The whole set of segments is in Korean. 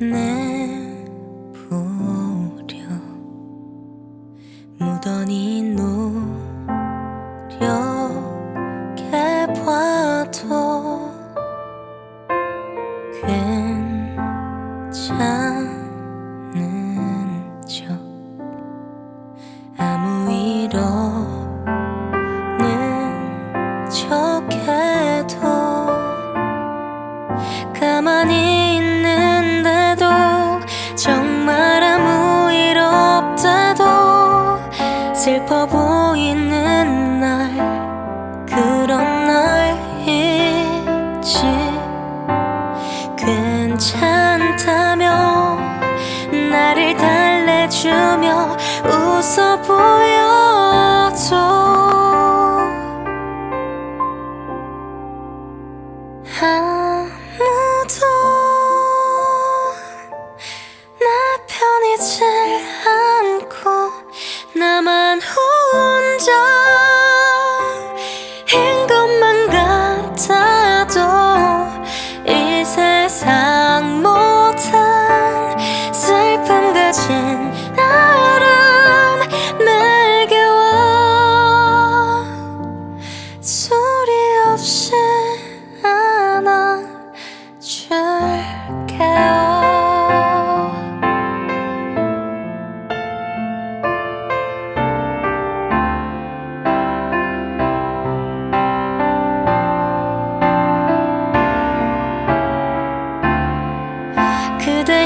내보려 무던히 노력해봐도 괜찮은 슬퍼 보이는 날 그런 날 있지. 괜찮다며 나를 달래주며 웃어 보여 혼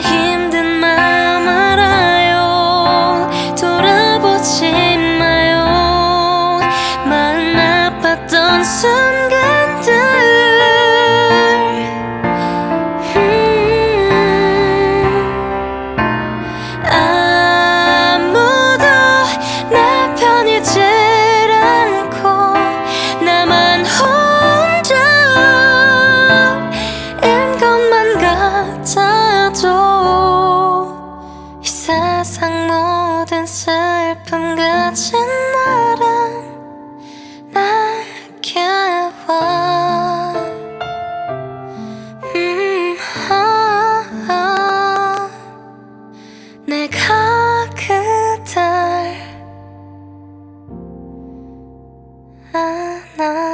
힘든 마음 알아요. 돌아보지 마요. 마음 아팠던 순간 那